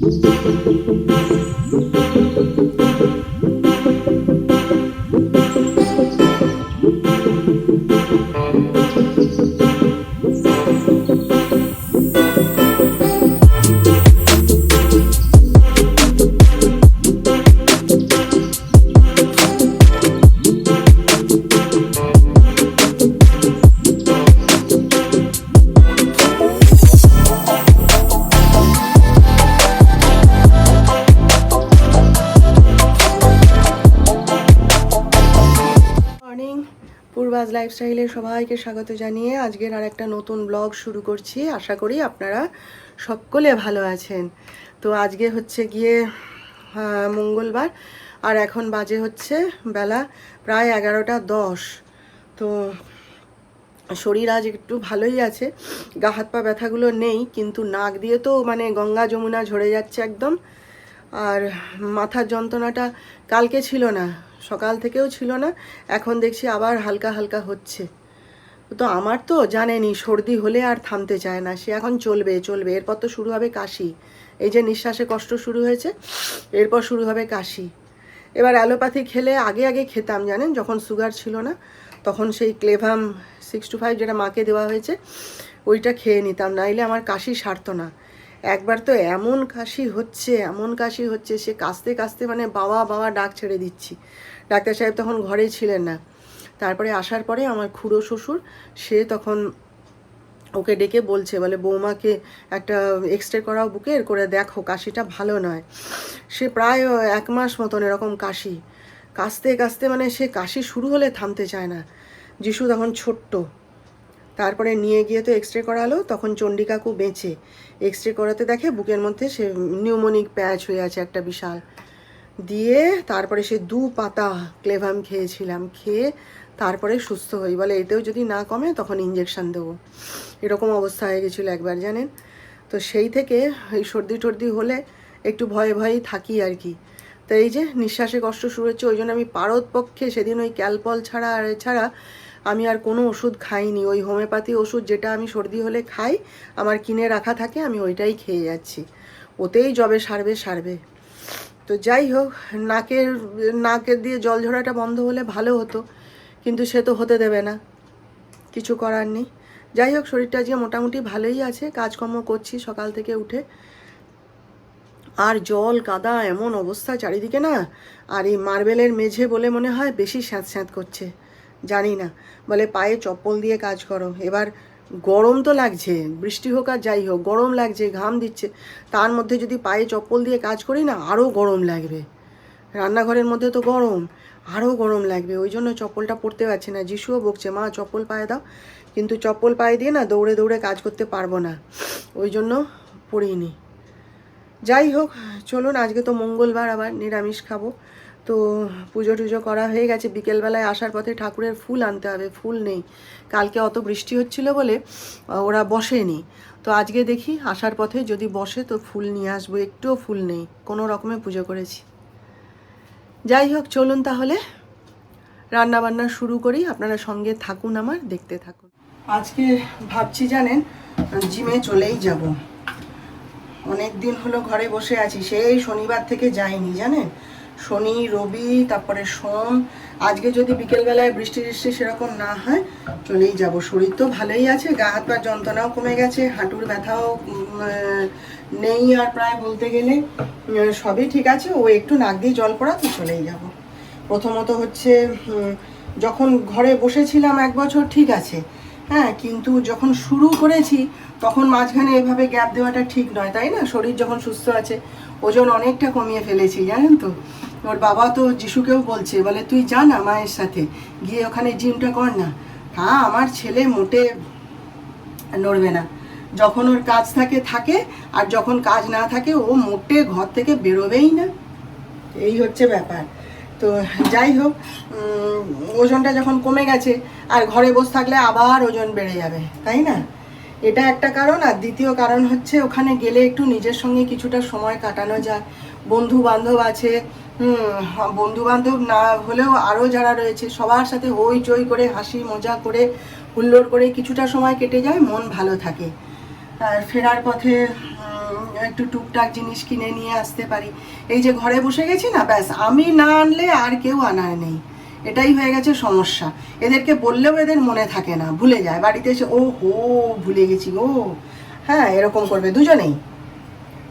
Thank you. পূর্বাজ লাইফস্টাইলে সবাইকে স্বাগত জানিয়ে আজকের আর একটা নতুন ব্লগ শুরু করছি। আশা করি আপনারা সকলে ভালো আছেন। তো আজকে হচ্ছে গিয়ে মঙ্গলবার, আর এখন বাজে হচ্ছে বেলা প্রায় এগারোটা দশ। তো শরীর আজ একটু ভালোই আছে, গা হাত পা ব্যথাগুলো নেই, কিন্তু নাক দিয়ে তো মানে গঙ্গা যমুনা ঝরে যাচ্ছে একদম। আর মাথার যন্ত্রণাটা কালকে ছিল না সকাল থেকেও ছিল না, এখন দেখছি আবার হালকা হালকা হচ্ছে। তো আমার তো জানেনি, সর্দি হলে আর থামতে চায় না, সে এখন চলবে চলবে। এরপর তো শুরু হবে কাশি। এই যে নিঃশ্বাসে কষ্ট শুরু হয়েছে, এরপর শুরু হবে কাশি। এবার অ্যালোপ্যাথি খেলে আগে আগে খেতাম, জানেন? যখন সুগার ছিল না, তখন সেই ক্লেভাম সিক্স টু ফাইভ যেটা মাকে দেওয়া হয়েছে, ওইটা খেয়ে নিতাম। নাইলে আমার কাশি সারতো না। একবার তো এমন কাশি হচ্ছে, এমন কাশি হচ্ছে, সে কাশতে কাশতে মানে বাবা বাবা ডাক ছেড়ে দিচ্ছি। ডাক্তার সাহেব তখন ঘরে ছিলেন না। তারপরে আসার পরে আমার খুড়ো শ্বশুর, সে তখন ওকে ডেকে বলছে, বলে, বৌমাকে একটা এক্স রে করাও বুকের করে দেখো, কাশিটা ভালো নয়। সে প্রায় এক মাস মতন এরকম কাশি। কাশতে কাশতে মানে সে কাশি শুরু হলে থামতে চায় না। যিশু তখন ছোট্ট। তারপরে নিয়ে গিয়ে তো এক্স রে করালো, তখন চণ্ডিকাকু বেঁচে। এক্স রে করাতে দেখে বুকের মধ্যে সে নিউমোনিক প্যাচ হয়ে আছে একটা বিশাল। দিয়ে তারপরে সে দু পাতা ক্লেভাম খেয়েছিলাম, খেয়ে তারপরে সুস্থ হই। বলে এতেও যদি না কমে, তখন ইঞ্জেকশন দেবো। এরকম অবস্থা হয়ে গেছিল একবার, জানেন? তো সেই থেকে এই সর্দি টর্দি হলে একটু ভয়ে ভয়েই থাকি আর কি। তো এই যে নিঃশ্বাসে কষ্ট শুরু হচ্ছে, ওই জন্য আমি পারদ পক্ষে সেদিন ওই ক্যালপল ছাড়া, আর এছাড়া আমি আর কোনো ওষুধ খাইনি। ওই হোমিওপ্যাথি ওষুধ যেটা আমি সর্দি হলে খাই, আমার কিনে রাখা থাকে, আমি ওইটাই খেয়ে যাচ্ছি। ওতেই জবে সারবে সারবে। তো যাই হোক, নাকের নাকের দিয়ে জল ঝরাটা বন্ধ হলে ভালো হতো, কিন্তু সে তো হতে দেবে না। কিছু করার নেই। যাই হোক, শরীরটা আজকে মোটামুটি ভালোই আছে, কাজকর্ম করছি সকাল থেকে উঠে। আর জল কাদা এমন অবস্থা চারিদিকে না? আর এই মার্বেলের মেঝে বলে মনে হয় বেশি স্যাঁত স্যাঁত করছে। জানি না। বলে পায়ে চপ্পল দিয়ে কাজ করো। এবার গরম তো লাগছে। বৃষ্টি হোক আর যাই হোক, গরম লাগছে, ঘাম দিচ্ছে। তার মধ্যে যদি পায়ে চপ্পল দিয়ে কাজ করি না আরও গরম লাগবে। রান্নাঘরের মধ্যে তো গরম আরও গরম লাগবে। ওই জন্য চপ্পলটা পরতে পারছি না। যিশুও বকছে, মা, চপ্পল পায়ে দাও। কিন্তু চপ্পল পায়ে দিয়ে না দৌড়ে দৌড়ে কাজ করতে পারব না। ওই জন্য পরিনি যাই হোক চলুন আজকে তো মঙ্গলবার, আবার নিরামিষ খাব। তো পুজো টুজো করা হয়ে গেছে। বিকেলবেলায় আসার পথে ঠাকুরের ফুল আনতে হবে, ফুল নেই। কালকে অত বৃষ্টি হচ্ছিল বলে ওরা বসেনি। তো আজকে দেখি, আসার পথে যদি বসে তো ফুল নিয়ে আসব, একটুও ফুল নেই। কোনো রকমে পুজো করেছি। যাই হোক চলুন তাহলে। রান্না বান্না শুরু করি। আপনারা সঙ্গে থাকুন আমার, দেখতে থাকুন। আজকে ভাবছি জানেন, জিমে চলেই যাব। অনেক দিন হলো ঘরে বসে আছি। সেই শনিবার থেকে যাইনি, জানেন? শনি, রবি, তারপরে সোম। আজকে যদি বিকেলবেলায় বৃষ্টি টিষ্টি সেরকম না হয়, চলেই যাব। শরীর তো ভালোই আছে, গা হাত পা যন্ত্রণাও কমে গেছে, হাঁটুর ব্যথাও নেই আর প্রায় বলতে গেলে। সবই ঠিক আছে, ও একটু নাক দিয়ে জল পড়া তো চলেই যাব। প্রথমত হচ্ছে যখন ঘরে বসেছিলাম এক বছর, ঠিক আছে। হ্যাঁ কিন্তু যখন শুরু করেছি তখন মাঝখানে এভাবে গ্যাপ দেওয়াটা ঠিক নয়, তাই না? শরীর যখন সুস্থ আছে, ওজন অনেকটা কমিয়ে ফেলেছি, জানেন তো? ওর বাবা তো যিশুকেও বলছে, বলে, তুই যা না মায়ের সাথে, গিয়ে ওখানে জিমটা কর না। হ্যাঁ আমার ছেলে মোটে নড়বে না। যখন ওর কাজ থাকে থাকে, আর যখন কাজ না থাকে, ও মোটে ঘর থেকে বেরোবেই না। এই হচ্ছে ব্যাপার। তো যাই হোক ওজনটা যখন কমে গেছে, আর ঘরে বসে থাকলে আবার ওজন বেড়ে যাবে, তাই না? এটা একটা কারণ, আর দ্বিতীয় কারণ হচ্ছে ওখানে গেলে একটু নিজের সঙ্গে কিছুটা সময় কাটানো যায়। বন্ধু বান্ধব আছে বন্ধু বান্ধব না হলেও আরও যারা রয়েছে, সবার সাথে হই চই করে, হাসি মজা করে, হুল্লোড় করে কিছুটা সময় কেটে যায়, মন ভালো থাকে। আর ফেরার পথে একটু টুকটাক জিনিস কিনে নিয়ে আসতে পারি। এই যে ঘরে বসে গেছি না, ব্যাস, আমি না আনলে আর কেউ আনার নেই। এটাই হয়ে গেছে সমস্যা। এদেরকে বললেও এদের মনে থাকে না, ভুলে যায়। বাড়িতে এসে ও হো ভুলে গেছি ও হ্যাঁ এরকম করবে দুজনেই।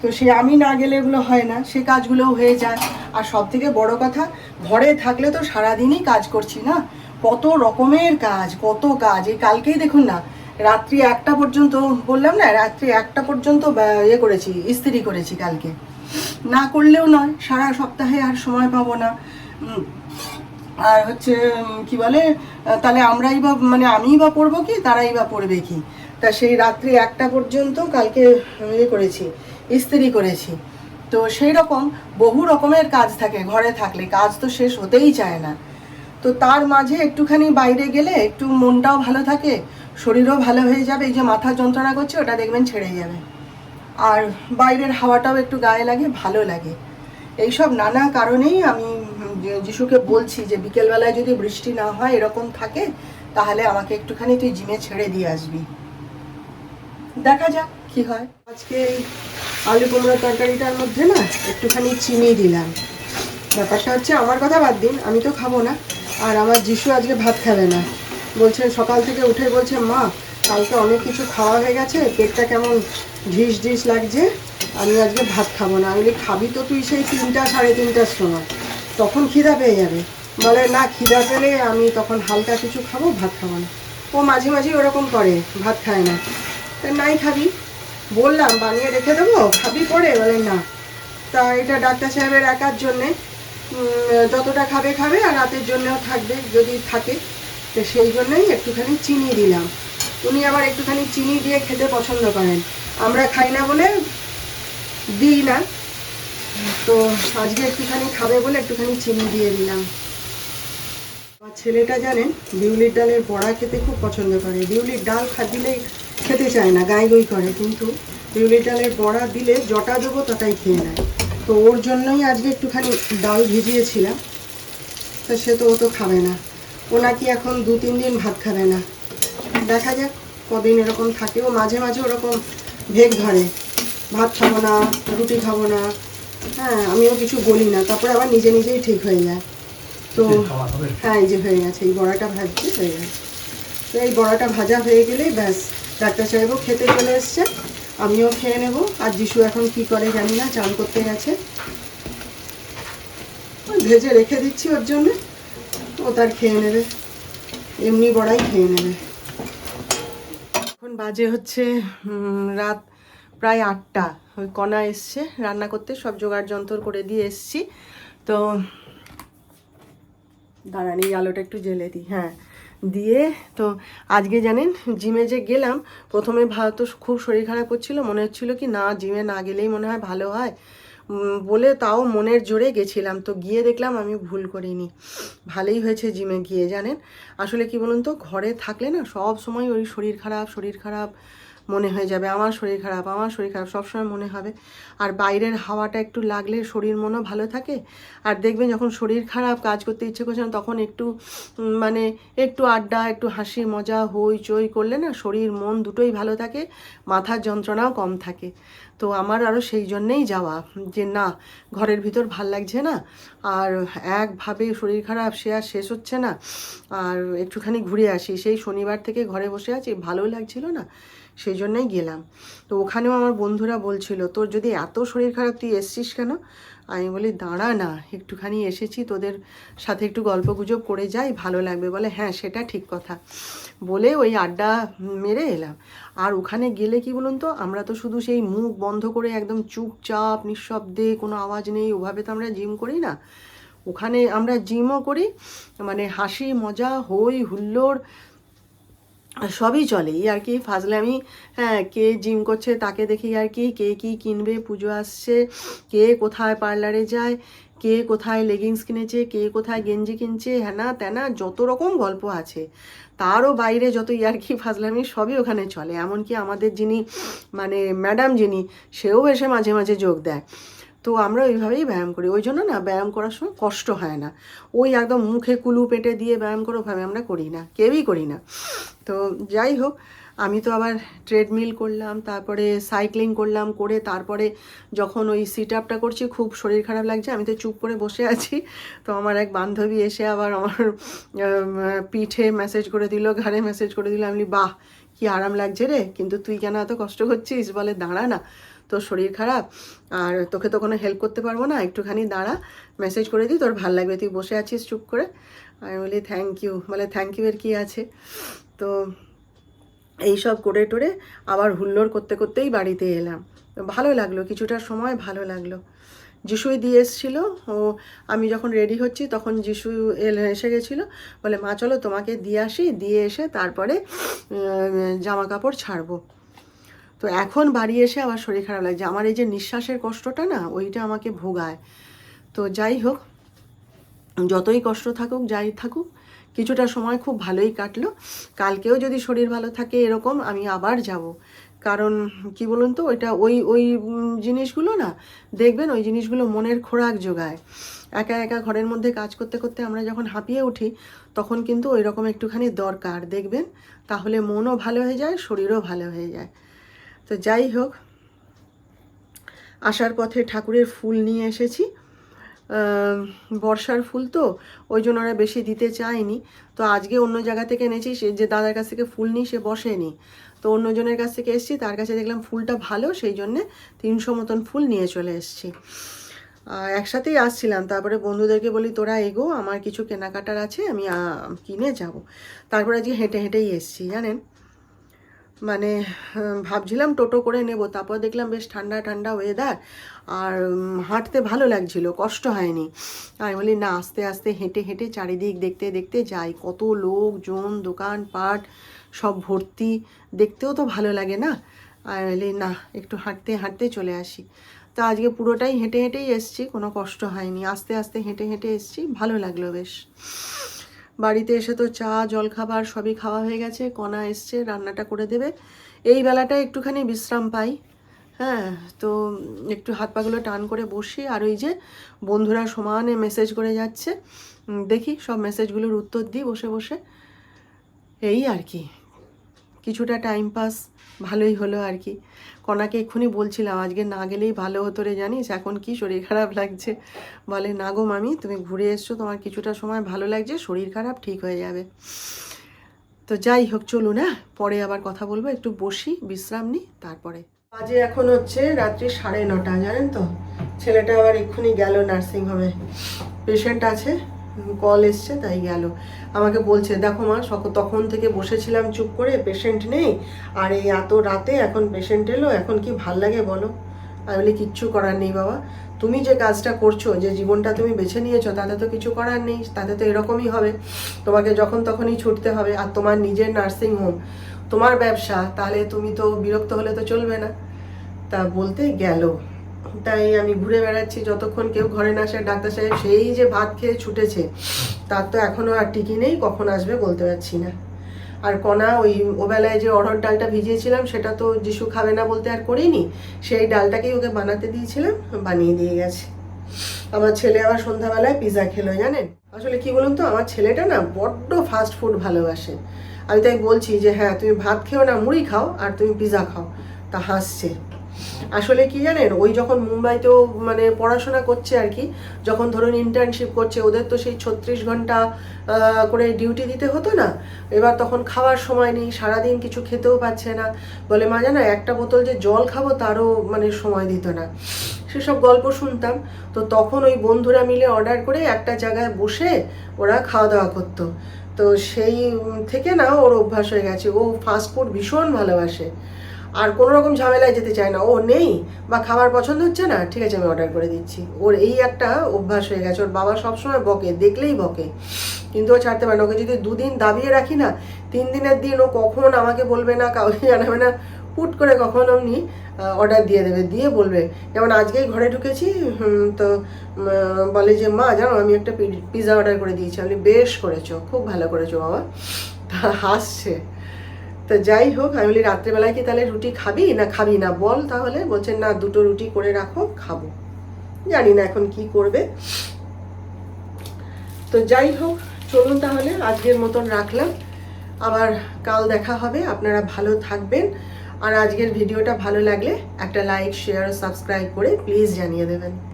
তো সে আমি না গেলে এগুলো হয় না, সে কাজগুলোও হয়ে যায়। আর সব থেকে বড় কথা, ঘরে থাকলে তো সারাদিনই কাজ করছি না? কত রকমের কাজ, কত কাজ। এই কালকেই দেখুন না, রাত্রি একটা পর্যন্ত, বললাম না, রাত্রি একটা পর্যন্ত ইয়ে করেছি, ইস্ত্রি করেছি কালকে। না করলেও নয়, সারা সপ্তাহে আর সময় পাবো না। আর হচ্ছে কি বলে তাহলে আমরাই বা মানে আমিই বা পড়ব কি, তারাই বা পড়বে কি? তা সেই রাত্রি একটা পর্যন্ত কালকে ইয়ে করেছি, ইস্ত্রি করেছি। তো সেই রকম বহু রকমের কাজ থাকে, ঘরে থাকলে। কাজ তো শেষ হতেই চায় না। তো তার মাঝে একটুখানি বাইরে গেলে একটু মনটাও ভালো থাকে, শরীরও ভালো হয়ে যাবে, এই যে মাথা যন্ত্রণা করছে, ওটা দেখবেন ছেড়ে যাবে। আর বাইরের হাওয়াটাও একটু গায়ে লাগে, ভালো লাগে। এইসব নানা কারণেই আমি যিশুকে বলছি যে বিকেলবেলায় যদি বৃষ্টি না হয় এরকম থাকে, তাহলে আমাকে একটুখানি তুই জিমে ছেড়ে দিয়ে আসবি। দেখা যাক কি হয়। আজকে এই আলু কুমড়োর তরকারিটার মধ্যে না একটুখানি চিনি দিলাম। ব্যাপারটা হচ্ছে আমার কথা বাদ দিন, আমি তো খাব না। আর আমার যিশু আজকে ভাত খাবে না। বলছে সকাল থেকে উঠে বলছে, মা, কালকে অনেক কিছু খাওয়া হয়ে গেছে, পেটটা কেমন ঢিস ঢিস লাগছে। আমি আজকে ভাত খাব না। আমি খাবি তো তুই সেই তিনটা, সাড়ে তিনটার সময়। তখন খিদা পেয়ে যাবে। বলে, না, খিদা পেলে আমি তখন হালকা কিছু খাব, ভাত খাব না। ও মাঝে মাঝে ওরকম করে, ভাত খায় না। তা নাই, খাবি। বললাম, বানিয়ে রেখে দেবো, খাবি পরে? বলে, না। তা এটা ডাক্তার সাহেবের একার জন্যে। যতটা খাবে খাবে, আর রাতের জন্যও থাকবে, যদি থাকে। তো সেই জন্যই একটুখানি চিনি দিলাম। উনি আবার একটুখানি চিনি দিয়ে খেতে পছন্দ করেন। আমরা খাই না বলে দিই না। তো আজকে একটুখানি খাবে বলে একটুখানি চিনি দিয়ে দিলাম। আমার ছেলেটা জানেন, বিউলির ডালের বড়া খেতে খুব পছন্দ করে। বিউলির ডাল খা দিলেই খেতে চায় না গাই গই করে। কিন্তু বিউলির ডালের বড়া দিলে জটা দেবো তটাই খেয়ে নেয়। তো ওর জন্যই আজকে একটুখানি ডাল ভিজিয়েছিলাম। তো সে তো ও তো খাবে না। ও নাকি এখন দু, তিন দিন ভাত খাবে না। দেখা যাক কদিন এরকম থাকে। ও মাঝে মাঝে ওরকম ভেগ ধরে। ভাত খাব না, রুটি খাব না। হ্যাঁ আমিও কিছু বলি না তারপরে আবার নিজে নিজেই ঠিক হয়ে যায়। তো হ্যাঁ এই যে হয়ে গেছে এই বড়াটা ভাজছি হয়ে গেছে। তো এই বড়াটা ভাজা হয়ে গেলেই ব্যাস ডাক্তার সাহেবও খেতে চলে এসছে আমিও খেয়ে নেব। আর যিশু এখন কি করে জানি না চান করতে গেছে। ভেজে রেখে দিচ্ছি ওর জন্য ও তার খেয়ে নেবে। এমনি বড়াই খেয়ে নেবে। এখন বাজে হচ্ছে রাত প্রায় আটটা। ওই কণা এসছে, রান্না করতে, সব জোগাড় যন্ত্র করে দিয়ে এসছি। তো দাঁড়ান, এই আলোটা একটু জ্বেলে দিই হ্যাঁ। দিয়ে, তো আজকে জানেন, জিমে যে গেলাম, প্রথমে ভালো তো খুব শরীর খারাপ করছিল, মনে হচ্ছিল কি, না, জিমে না গেলেই মনে হয় ভালো হয়। বলে তাও মনের জোরে গেছিলাম, তো গিয়ে দেখলাম আমি ভুল করিনি। ভালোই হয়েছে জিমে গিয়ে, জানেন। আসলে কি বলুন তো, ঘরে থাকলে না, সব সময় ওই শরীর খারাপ শরীর খারাপ মনে হয়ে যাবে, আমার শরীর খারাপ, আমার শরীর খারাপ, সবসময় মনে হবে। আর বাইরের হাওয়াটা একটু লাগলে শরীর মনও ভালো থাকে। আর দেখবেন যখন শরীর খারাপ, কাজ করতে ইচ্ছে করছে না, তখন একটু মানে একটু আড্ডা, একটু হাসি, মজা হই চই করলে না শরীর, মন দুটোই ভালো থাকে, মাথার যন্ত্রণাও কম থাকে। তো আমার আরও সেই জন্যেই যাওয়া, যে না, ঘরের ভিতর ভালো লাগছে না, আর একভাবে শরীর খারাপ, সে আর শেষ হচ্ছে না, আর একটুখানি ঘুরে আসি। সেই শনিবার থেকে ঘরে বসে আছি ভালো লাগছিল না, সেই জন্যই গেলাম। তো ওখানেও আমার বন্ধুরা বলছিল, তোর যদি এত শরীর খারাপ, তুই এসছিস কেন? আমি বলি, দাঁড়া না, একটুখানি এসেছি, তোদের সাথে একটু গল্প গুজব করে যাই, ভালো লাগবে। বলে হ্যাঁ সেটা ঠিক কথা। বলে ওই আড্ডা মেরে এলাম। আর ওখানে গেলে কি বলুন তো, আমরা তো শুধু সেই মুখ বন্ধ করে একদম চুপচাপ, নিঃশব্দে, কোনো আওয়াজ নেই, ওভাবে তো আমরা জিম করি না। ওখানে আমরা জিমও করি মানে হাসি, মজা, হই, হুল্লোড় সবই চলে। আর কি ফাজলামি হ্যাঁ কে জিম করছে তাকে দেখি আর কি, কে কি কিনবে, পুজো আসছে, কে কোথায় পার্লারে যায়, কে কোথায় লেগিংস কিনেছে, কে কোথায় গেঞ্জি কিনছে হ্যানা ত্যানা যত রকম গল্প আছে, তারও বাইরে যত ইয়ার্কি ফাজলামি সবই ওখানে চলে। এমনকি আমাদের যিনি মানে ম্যাডাম যিনি, সেও এসে মাঝে মাঝে যোগ দেয়। তো আমরা ওইভাবেই ব্যায়াম করি। ওই জন্য না ব্যায়াম করার সময় কষ্ট হয় না। ওই একদম মুখে কুলু পেটে দিয়ে ব্যায়াম করো ভাবে আমরা করি না, কেউই করি না। তো যাই হোক, আমি তো আবার ট্রেডমিল করলাম, তারপরে সাইক্লিং করলাম, করে তারপরে যখন ওই সিট আপটা করছি, খুব শরীর খারাপ লাগছে, আমি তো চুপ করে বসে আছি। তো আমার এক বান্ধবী এসে আবার আমার পিঠে মেসেজ করে দিল, ঘাড়ে মেসেজ করে দিল। আমি বাহ, কি আরাম লাগছে রে, কিন্তু তুই কেন এত কষ্ট করছিস? বলে, দাঁড়া না তোর শরীর খারাপ, আর তোকে তো কোনো হেল্প করতে পারব না, একটুখানি দাঁড়া মেসেজ করে দিই তোর ভালো লাগবে, তুই বসে আছিস, চুপ করে। আমি বলি থ্যাংক ইউ বলে থ্যাংক ইউ এর কী আছে? তো এইসব করে টোরে আবার হুল্লোড় করতে করতেই বাড়িতে এলাম। ভালো লাগল, কিছুটা সময় ভালো লাগল। যিশুই দিয়ে এসেছিল, ও, আমি যখন রেডি হচ্ছি, তখন যিশু এল, এসে গেছিল, বলে, মা, চলো তোমাকে দিয়ে আসি, দিয়ে এসে তারপরে জামা কাপড় ছাড়বো। তো এখন বাড়ি এসে আবার শরীর খারাপ লাগছে। আমার এই যে নিঃশ্বাসের কষ্টটা না, ওইটা আমাকে ভোগায়। তো যাই হোক, যতই কষ্ট থাকুক, যাই থাকুক, কিছুটা সময় খুব ভালোই কাটলো। কালকেও যদি শরীর ভালো থাকে এরকম, আমি আবার যাব। কারণ কি বলুন তো, ওইটা ওই ওই জিনিসগুলো না, দেখবেন ওই জিনিসগুলো মনের খোরাক যোগায়। একা একা ঘরের মধ্যে কাজ করতে করতে আমরা যখন হাঁপিয়ে উঠি, তখন কিন্তু ওই রকম একটুখানি দরকার। দেখবেন, তাহলে মনও ভালো হয়ে যায়, শরীরও ভালো হয়ে যায়। তো যাই হোক, আসার পথে ঠাকুরের ফুল নিয়ে এসেছি। বর্ষার ফুল তো, ওই জন্য ওরা বেশি দিতে চায়নি। তো আজকে অন্য জায়গা থেকে এনেছি, সে যে দাদার কাছ থেকে ফুল নিই সে বসেনি। তো অন্যজনের কাছ থেকে এসেছি, তার কাছে দেখলাম ফুলটা ভালো, সেই জন্যে তিনশো মতন ফুল নিয়ে চলে এসেছি। একসাথেই আসছিলাম, তারপরে বন্ধুদেরকে বলি, তোরা এগো, আমার কিছু কেনাকাটার আছে, আমি কিনে যাব। তারপরে আজকে হেঁটে হেঁটেই এসেছি, জানেন? মানে ভাবছিলাম টোটো করে নেব, তারপর দেখলাম বেশ ঠান্ডা ঠান্ডা ওয়েদার আর হাঁটতে ভালো লাগছিল, কষ্ট হয়নি। আমি বলি, না, আস্তে আস্তে হেঁটে হেঁটে চারিদিক দেখতে দেখতে যাই, কত লোকজন, দোকানপাট, সব ভর্তি, দেখতেও তো ভালো লাগে না? আমি বলি, না, একটু হাঁটতে হাঁটতে চলে আসি। তো আজকে পুরোটাই হেঁটে, হেঁটেই এসছি, কোনো কষ্ট হয়নি, আস্তে আস্তে হেঁটে হেঁটে এসছি, ভালো লাগল বেশ। বাড়িতে এসে তো চা, জলখাবার সবই খাওয়া হয়ে গেছে, কণা এসছে, রান্নাটা করে দেবে। এই বেলাটা একটুখানি বিশ্রাম পাই। হ্যাঁ তো একটু হাত পাগুলো টান করে বসি, আর ওই যে বন্ধুরা সমানে মেসেজ করে যাচ্ছে। দেখি সব মেসেজগুলোর উত্তর দিই বসে বসে। এই আর কি। কিছুটা টাইম পাস ভালোই হলো আর কি। কনাকে এক্ষুনি বলছিলাম, আজকে না গেলেই ভালো হতো রে জানিস, এখন কি শরীর খারাপ লাগছে? বলে, না গো মামি, তুমি ঘুরে এসছো, তোমার কিছুটা সময় ভালো লাগছে, শরীর খারাপ, ঠিক হয়ে যাবে। তো যাই হোক, চলুন হ্যাঁ? পরে আবার কথা বলব, একটু বসি, বিশ্রাম নিই, তারপরে। বাজে এখন হচ্ছে রাত্রি সাড়ে নটা, জানেন তো? ছেলেটা আবার এক্ষুনি গেল নার্সিংহোমে। পেশেন্ট আছে? কল এসছে, তাই গেল। আমাকে বলছে, দেখো মা তখন থেকে বসেছিলাম চুপ করে পেশেন্ট নেই। আর এই এত রাতে এখন পেশেন্ট এলো, এখন কি ভালো লাগে বলো? আমি বলি, কিচ্ছু করার নেই বাবা। তুমি যে কাজটা করছ, যে জীবনটা তুমি বেছে নিয়েছো, তাতে তো কিছু করার নেই, তাতে তো এরকমই হবে। তোমাকে যখন তখনই ছুটতে হবে, আর তোমার নিজের নার্সিং হোম তোমার ব্যবসা, তাহলে তুমি তো বিরক্ত হলে তো চলবে না। তা বলতে গেল। তাই আমি ঘুরে বেড়াচ্ছি, যতক্ষণ কেউ ঘরে না আসে, ডাক্তার সাহেব সেই যে ভাত খেয়ে ছুটেছে, তার তো এখনও আর টিকি নেই, কখন আসবে বলতে পারছি না। আর কণা ওই ওবেলায় যে অড়হর ডালটা ভিজিয়েছিলাম, সেটা তো যিশু খাবে না বলতে আর করিনি, সেই ডালটাকেই ওকে বানাতে দিয়েছিলাম, বানিয়ে দিয়ে গেছে। আমার ছেলে আবার সন্ধ্যাবেলায় পিৎজা খেলো, জানেন? আসলে কি বলুন তো, আমার ছেলেটা না বড্ড ফাস্ট ফুড ভালোবাসে। আমি তাই বলছি যে হ্যাঁ তুমি ভাত খেও না, মুড়ি খাও, আর তুমি পিৎজা খাও। তা হাসছে। আসলে কি জানেন, ওই যখন মুম্বাইতেও মানে পড়াশোনা করছে আর কি, যখন ধরুন ইন্টার্নশিপ করছে, ওদের তো সেই ছত্রিশ ঘণ্টা করে ডিউটি দিতে হতো না। এবার তখন খাওয়ার সময় নেই, সারাদিন কিছু খেতেও পাচ্ছে না। বলে, মা, জানা, একটা বোতল যে জল খাব তারও মানে সময় দিত না। সেসব গল্প শুনতাম। তো তখন ওই বন্ধুরা মিলে অর্ডার করে একটা জায়গায় বসে ওরা খাওয়া দাওয়া করতো। তো সেই থেকে না ওর অভ্যাস হয়ে গেছে। ও ফাস্টফুড ভীষণ ভালোবাসে। আর কোনো রকম ঝামেলায় যেতে চায় না। ও নেই, বা খাবার পছন্দ হচ্ছে না, ঠিক আছে আমি অর্ডার করে দিচ্ছি। ওর এই একটা অভ্যাস হয়ে গেছে, ওর বাবা সবসময় বকে, দেখলেই বকে। কিন্তু ও ছাড়তে পারে না, ওকে যদি দুদিন দাবিয়ে রাখি না, তিন দিনের দিন ও কখন আমাকে বলবে না, কাউকে জানাবে না, হুট করে কখন অমনি অর্ডার দিয়ে দেবে, দিয়ে বলবে। যেমন আজকেই ঘরে ঢুকেছি তো বলে যে, মা, জানো, আমি একটা পিৎজা অর্ডার করে দিয়েছি। আমি বেশ করেছ, খুব ভালো করেছ বাবা। তা হাসছে। তো যাই হোক, আমি বলি, রাত্রেবেলায় কি তাহলে রুটি খাবি না খাবি না? বল তাহলে। বলছেন না, দুটো রুটি করে রাখো, খাব। জানি না এখন কি করবে। তো যাই হোক, চলুন তাহলে, আজকের মতন রাখলাম। আবার কাল দেখা হবে, আপনারা ভালো থাকবেন। আর আজকের ভিডিওটা ভালো লাগলে একটা লাইক, শেয়ার সাবস্ক্রাইব করে প্লিজ জানিয়ে দেবেন।